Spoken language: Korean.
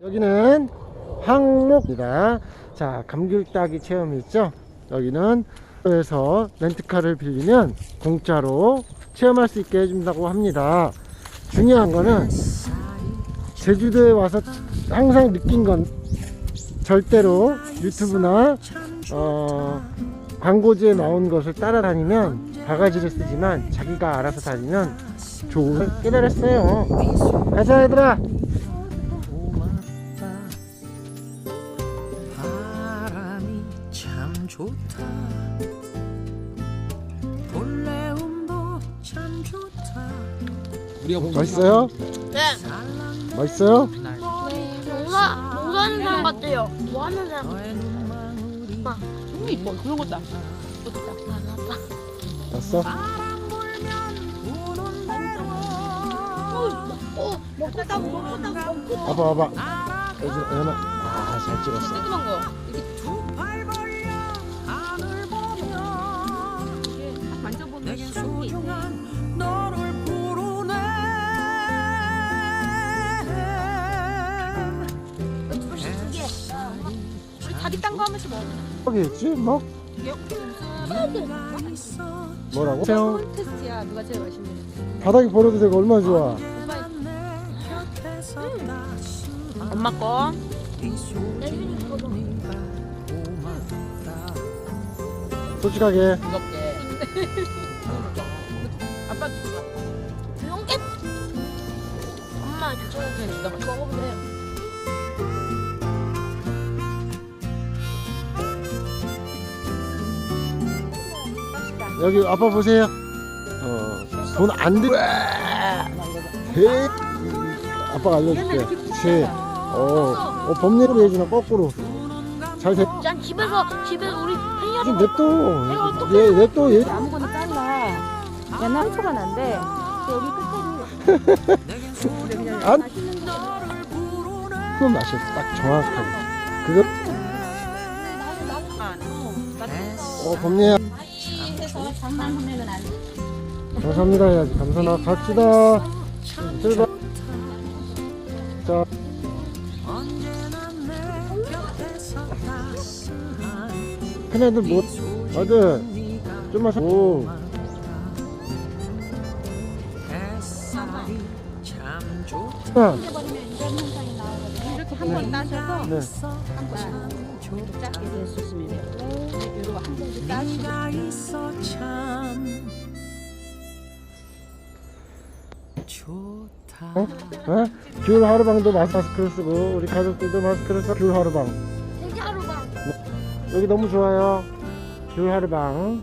여기는 항목입니다. 자, 감귤 따기 체험이 있죠? 여기는 에서 렌트카를 빌리면 공짜로 체험할 수 있게 해준다고 합니다. 중요한 거는 제주도에 와서 항상 느낀 건 절대로 유튜브나 어, 광고지에 나온 것을 따라다니면 바가지를 쓰지만 자기가 알아서 다니면 좋은 걸 깨달았어요. 가자 얘들아. 참 좋다 볼레음도 참 좋다 멋있어요? 네. 멋있어요? 농사 농사하는 사람 같아요. 뭐 하는 사람? 눈망울이 음, 이뻐 그런 것다. 왔어? 부는 대로 어, 먹고. 봐봐 봐봐 아잘 찍었어 뜨끔한 거. 하늘 보면 이게 딱 만져보면 내겐 시원한 게 있네. 소중한 너를 부르네 두 개. 우리 다리 딴거한 번씩 먹어. 거기 있지? 뭐? 이게 무슨 네가 있어 뭐라고? 형 콘테스트야. 누가 제일 맛있는? 바닥에 버려도 되고 얼마나 좋아 내 곁에서 따스한 엄마 거. 이 소중한 솔직하게. 무겁게. 아빠 주가. 용개. 엄마 저 그냥 주다. 가 먹어보세요. 여기 아빠 보세요. 어, 돈 안 들... 대... 아빠가 알려줄게. 그치 어, 어 법례로 해주나 거꾸로 잘 돼. 난 집에서 집에서 우리 좀 팬이랑 냅둬. 얘 냅둬 얘. 아무거나 잘라. 얘는 상처가 난데 여기 끝에 내겐 소중한 안? 그건 마셔 딱 정확하게. 그거? 어 법례야. 해서 안 돼. 감사합니다. 해야지. 감사나 갑시다. 출발 자 따스한 큰애들 뭐 아들 네가 좀 마셔 오 자. 이렇게 한 번 따셔서 네. 참 좋다 작게 해주시면 돼요. 이거 한 봉지 따시고 어? 어? 귤 하루방도 마스크를 쓰고 우리 가족들도 마스크를 써. 귤 하루방. 여기 너무 좋아요. 귤 하루방